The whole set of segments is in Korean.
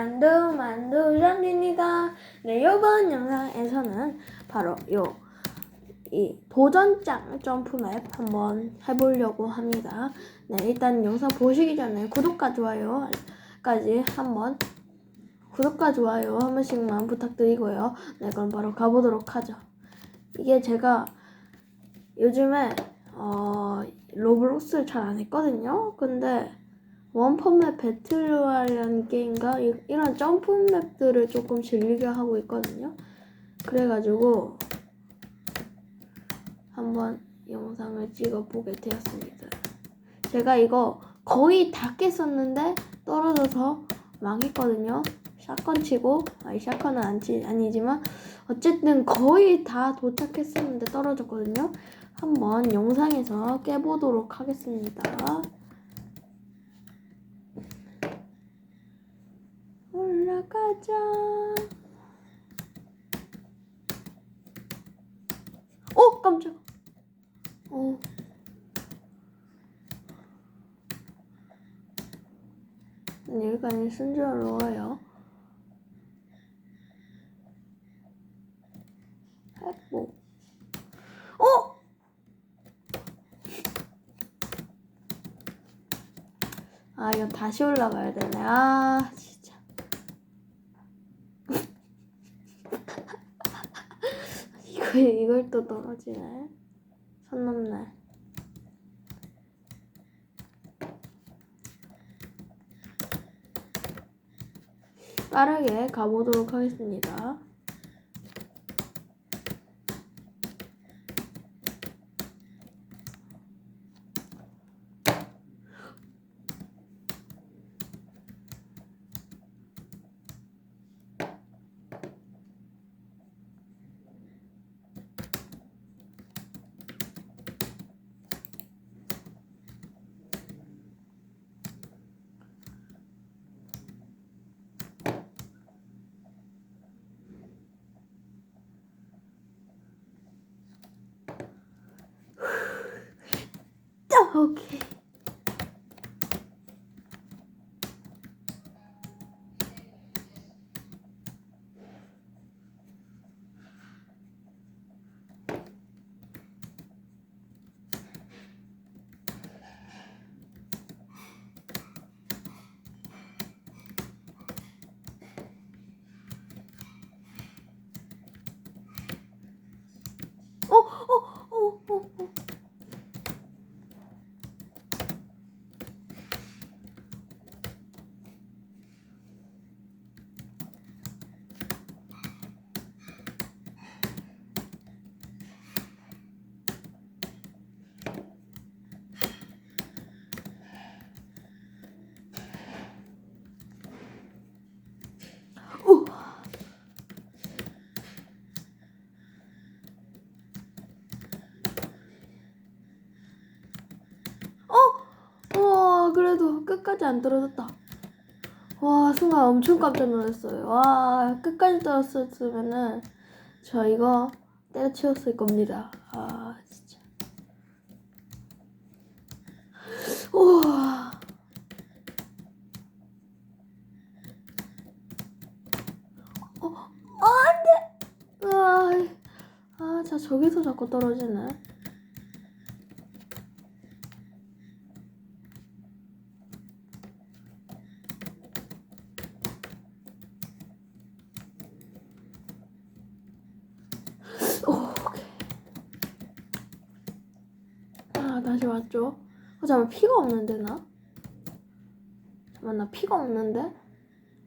만두 만두 장진이가 네 이번 영상에서는 바로 요 이 도전장 점프맵 한번 해보려고 합니다. 네 일단 영상 보시기 전에 구독과 좋아요까지 한번 구독과 좋아요 한 번씩만 부탁드리고요. 네 그럼 바로 가보도록 하죠. 이게 제가 요즘에 어 로블록스를 잘 안 했거든요. 근데 원펀맵 배틀로얄이라는 게임과 이- 이런 점프맵들을 조금 즐기게 하고 있거든요. 그래가지고 한번 영상을 찍어보게 되었습니다. 제가 이거 거의 다 깼었는데 떨어져서 망했거든요. 샷건 치고 아니 샷건은 안 치, 아니지만 어쨌든 거의 다 도착했었는데 떨어졌거든요. 한번 영상에서 깨보도록 하겠습니다. 올라가자. 어 깜짝. 어. 여기까지 순조로워요. 해보. 어? 아 이거 다시 올라가야 되네. 아 진짜. 이거 이걸 또 떨어지네. 선 넘네. 빠르게 가보도록 하겠습니다. 자, 오케이. 어, 어, 어, 어, 어. 오. 어! 와, 그래도 끝까지 안 떨어졌다. 와, 순간 엄청 깜짝 놀랐어요. 와, 끝까지 떨어졌으면은 저 이거 때려치웠을 겁니다. 아, 진짜. 우와. 어, 어, 안 돼! 우와. 아, 자, 저기서 자꾸 떨어지네. 오, 오케이. 아, 다시 왔죠? 어, 잠깐 피가 없는데, 나? 잠깐, 나 피가 없는데?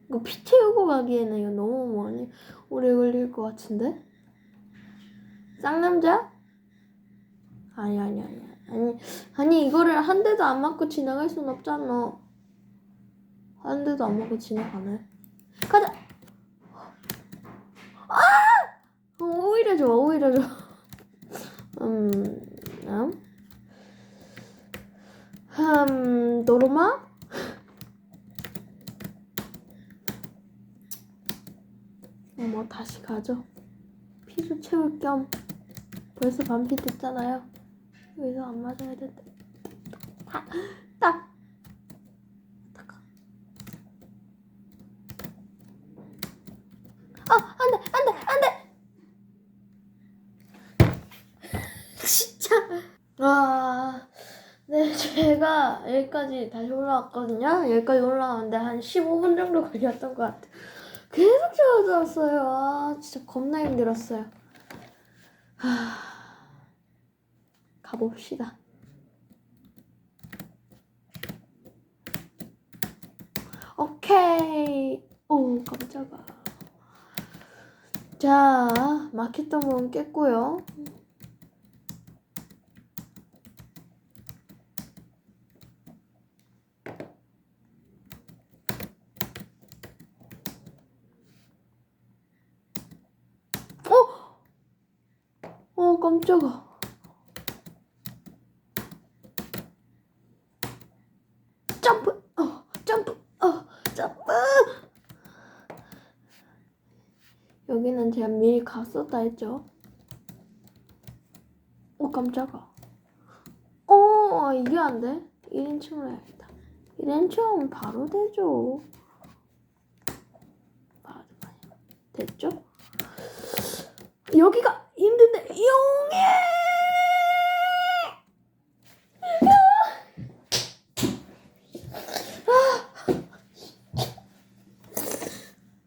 이거 피 채우고 가기에는 이거 너무 많이 오래 걸릴 것 같은데? 쌍남자? 아니, 아니, 아니. 아니, 아니, 이거를 한 대도 안 맞고 지나갈 순 없잖아. 한 대도 안 맞고 지나가네. 가자! 어, 오히려 좋아, 오히려 좋아. 음, 음, Hmm, doğru 어, 뭐, 다시 가죠. 피도 채울 겸 벌써 반피 됐잖아요. 여기서 안 맞아야 된다. 아, 딱. 아, 안 돼, 안 돼, 안 돼! 진짜. 와. 깐. 제가 여기까지 다시 올라왔거든요. 여기까지 올라왔는데 한 15분 정도 걸렸던 것 같아요. 계속 떨어졌어요. 아, 진짜 겁나 힘들었어요. 하... 가봅시다. 오케이. 오, 깜짝아. 자, 마켓 한번 깼고요. 어? 어, 깜짝아. 점프, 어, 점프, 어, 점프. 여기는 제가 미리 갔었다 했죠. 어, 깜짝아. 어, 이게 안 돼? 1인칭으로 해야겠다. 1인칭 바로 되죠. 바로 돼요. 됐죠? 여기가 힘든데 이용해!